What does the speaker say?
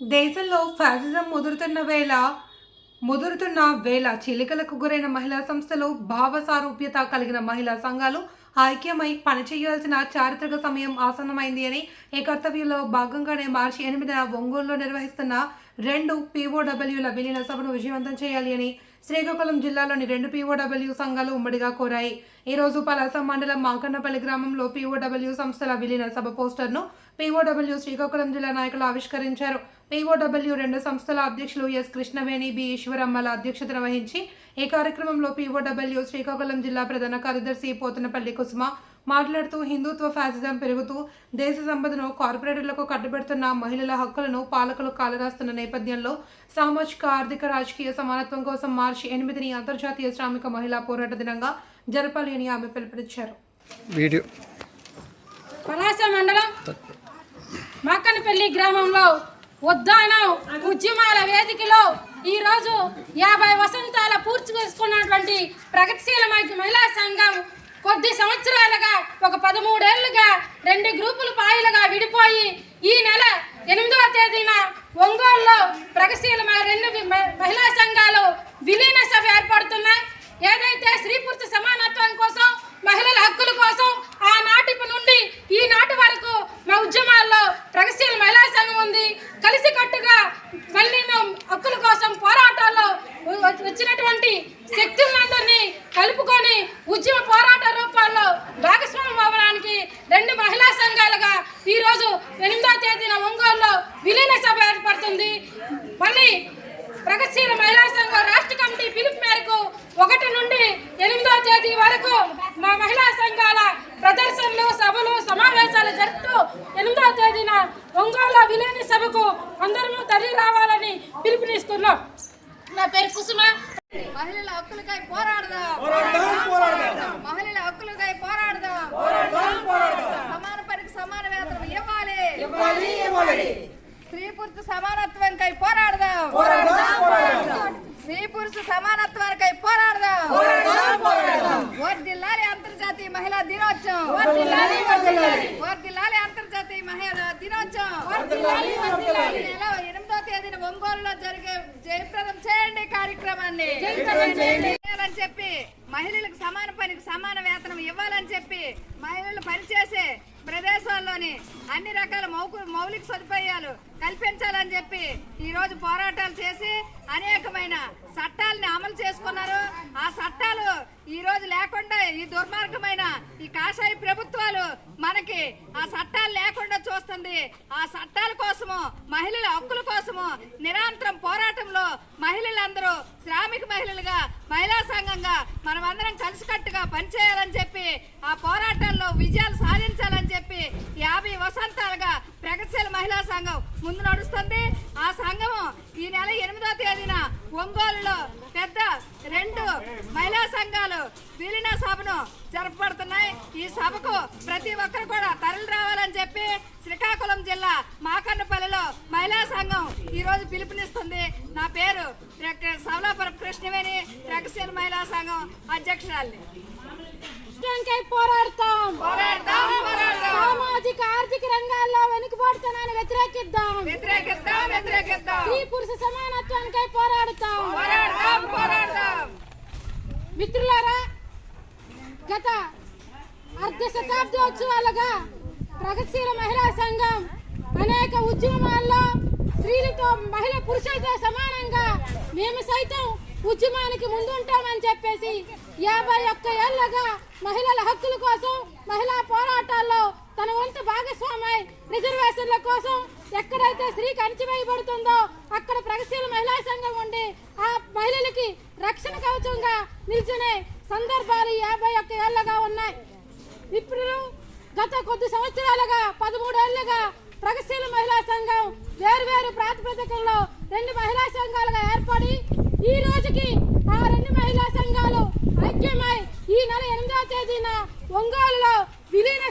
దేశంలో ఫ్యాసిజం ముదురుతున్న వేళ ముదురుతున్న వేళ చిలికలకు గురైన మహిళా సంస్థలు భావసారూప్యత కలిగిన మహిళా సంఘాలు ఐక్యమై పనిచేయాల్సిన చారిత్రక సమయం ఆసన్నమైంది అని ఈ కర్తవ్యంలో భాగంగానే మార్చి ఎనిమిదిన ఒంగోలులో నిర్వహిస్తున్న రెండు పీఓడబ్ల్యూల విలీన సభను విజయవంతం చేయాలి అని శ్రీకాకుళం జిల్లాలోని రెండు పీఓడబ్ల్యూ సంఘాలు ఉమ్మడిగా కోరాయి. ఈ రోజు పలాస మండలం మాకన్నపల్లి గ్రామంలో పీఓడబ్ల్యూ సంస్థల విలీన సభ పోస్టర్ను పీఓడబ్ల్యూ శ్రీకాకుళం జిల్లా నాయకులు ఆవిష్కరించారు. పీఓడబ్ల్యూ రెండు సంస్థల అధ్యక్షులు ఎస్ కృష్ణవేణి బి ఈశ్వరమ్మల అధ్యక్షతన వహించి ఈ కార్యక్రమంలో పీఓడబ్ల్యూ శ్రీకాకుళం జిల్లా ప్రధాన కార్యదర్శి పోతనపల్లి కుసుమ మాట్లాడుతూ హిందుత్వ ఫ్యాసిజం పెరుగుతూ దేశ సంపదను కార్పొరేటర్లకు కట్టుబెడుతున్న మహిళల హక్కులను పాలకులు కాలరాస్తున్న నేపథ్యంలో సామాజిక ఆర్థిక రాజకీయ సమానత్వం కోసం మార్చి ఎనిమిదిని అంతర్జాతీయ శ్రామిక మహిళా పోరాట దినంగా జరపాలి అని ఆమె పిలుపునిచ్చారు. మండలం మక్కనపల్లి గ్రామంలో ఉద్దానం ఉద్యమాల వేదికలో ఈరోజు యాభై వసంతాల పూర్తి చేసుకున్నటువంటి ప్రగతిశీల మహిళా సంఘం కొద్ది సంవత్సరాలుగా ఒక పదమూడేళ్ళుగా రెండు గ్రూపులు పాయలుగా విడిపోయి ఈ నెల ఎనిమిదవ తేదీన ఒంగోలులో ప్రగతిశీల రెండు మహిళా సంఘాలు విలీన సభ ఏర్పడుతున్నాయి. ఏదైతే స్త్రీ పురుష సమానత్వం కోసం మహిళల హక్కుల కోసం ఆనాటి నుండి ఈనాటి వరకు మా ఉద్యమాల్లో ప్రగతిశీల మహిళా సంఘం ఉంది. కలిసికట్టుగా మళ్ళీ హక్కుల కోసం పోరాటాల్లో వచ్చినటువంటి శక్తులందరినీ కలుపుకొని ఉద్యమ పోరాట రూపాల్లో భాగస్వామ్యం అవ్వడానికి రెండు మహిళా సంఘాలుగా ఈరోజు ఎనిమిదో తేదీన ఒంగోలులో విలీన సభ ఏర్పడుతుంది. మళ్ళీ ప్రగతిశీల మహిళా సంఘం రాష్ట్ర కమిటీ పిలుపు మేరకు ఒకటి నుండి ఎనిమిదో తేదీ వరకు మా మహిళా సంఘాల ప్రదర్శనలు సభలు సమావేశాలు జరుపుతూ ఎనిమిదో తేదీన ఒంగోలు విలీన సభకు అందరూ తరలి రావాలని పిలుపునిస్తున్నాం నా పేరు కుసుమ. మహిళల హక్కులకై పోరాడదాం. మహిళల హక్కులకై పోరాడదాం. సమాన పనికి సమాన వేతనం ఇవ్వాలి. స్త్రీ పురుష సమానత్వానికై పోరాడదాం. స్త్రీ పురుష సమానత్వానికై పోరాడదాం. వర్దిల్లాలి అంతర్జాతీయ మహిళా దినోత్సవం. వర్దిల్లాలి అంతర్జాతీయ మహిళా దినోత్సవం. ఈ నెల ఎనిమిదో తేదీన ఒంగోలులో జరిగే జయప్రదం చేయండి కార్యక్రమాన్ని. చెప్పి మహిళలకు సమాన పనికి సమాన వేతనం ఇవ్వాలని చెప్పి మహిళలు పనిచేసే ప్రదేశాల్లోని అన్ని రకాల మౌలిక సదుపాయాలు కల్పించాలని చెప్పి ఈ రోజు పోరాటాలు చేసి అనేకమైన చట్టాలని అమలు చేసుకున్నారు. ఆ చట్టాలు ఈ రోజు లేకుండా ఈ దుర్మార్గమైన ఈ కాషాయ ప్రభుత్వాలు మనకి ఆ చట్టాలు లేకుండా చూస్తుంది. ఆ చట్టాల కోసము మహిళల హక్కుల కోసము నిరంతరం పోరాటంలో మహిళలందరూ శ్రామిక మహిళలుగా మహిళా సంఘంగా మనమందరం కలిసికట్టుగా పనిచేయాలని చెప్పి ఆ పోరాటాల్లో విజయాలు సాధించాలని చెప్పి యాభై వసంతాలుగా ప్రగతి మహిళా సంఘం ముందు నడుస్తుంది. ఆ సంఘము ఈ నెల ఎనిమిదో తేదీన ఒంగోలులో పెద్ద రెండు మహిళా సంఘాలు విలీన సభను జరపబడుతున్నాయి. ఈ సభకు ప్రతి ఒక్కరు కూడా తరలి రావాలని చెప్పి శ్రీకాకుళం జిల్లా మాకన్నపల్లిలో మహిళా సంఘం ఈరోజు పిలుపునిస్తుంది. నా పేరు సవలాపురం కృష్ణవేణి రకసేన మహిళా సంఘం అధ్యక్షురాలి పోరాడతాం పోరాడదాం పోరాడదాం సామాజిక ఆర్థిక రంగాల్లో వెనుకబడుతున్నాను వ్యతిరేకిద్దాం. వ్యతిరేకిద్దాం వ్యతిరేకిద్దాం. స్త్రీ పురుష సమానత్వానికై పోరాడతాం. పోరాడదాం పోరాడదాం మిత్రులారా గత అర్ధ శతాబ్దోత్సవాలుగా ప్రగతిశీల మహిళా సంఘం అనేక ఉద్యమాల్లో స్త్రీలతో మహిళ పురుషులతో సమానంగా మేము సైతం ఉద్యమానికి ముందుంటామని చెప్పేసి యాభై ఒక్క ఏళ్ళగా మహిళల హక్కుల కోసం మహిళా పోరాటాల్లో తన వంతు భాగస్వామై రిజర్వేషన్ల కోసం ఎక్కడైతే స్త్రీకి అణచివేయబడుతుందో అక్కడ ప్రగతిశీల మహిళా సంఘం ఉండి ఆ మహిళలకి రక్షణ కవచంగా నిల్చునే సందర్భాలు యాభై ఒక్క ఏళ్ళగా ఉన్నాయి. ఇప్పుడు గత కొద్ది సంవత్సరాలుగా పదమూడేళ్ళుగా ప్రగతిశీల మహిళా సంఘం వేరువేరు ప్రాతిపదికల్లో రెండు మహిళా సంఘాలుగా ఏర్పడి ఈ రోజుకి ఆ రెండు మహిళా సంఘాలు ఐక్యమై ఈ నెల ఎనిమిదవ తేదీన ఒంగోలులో విలీన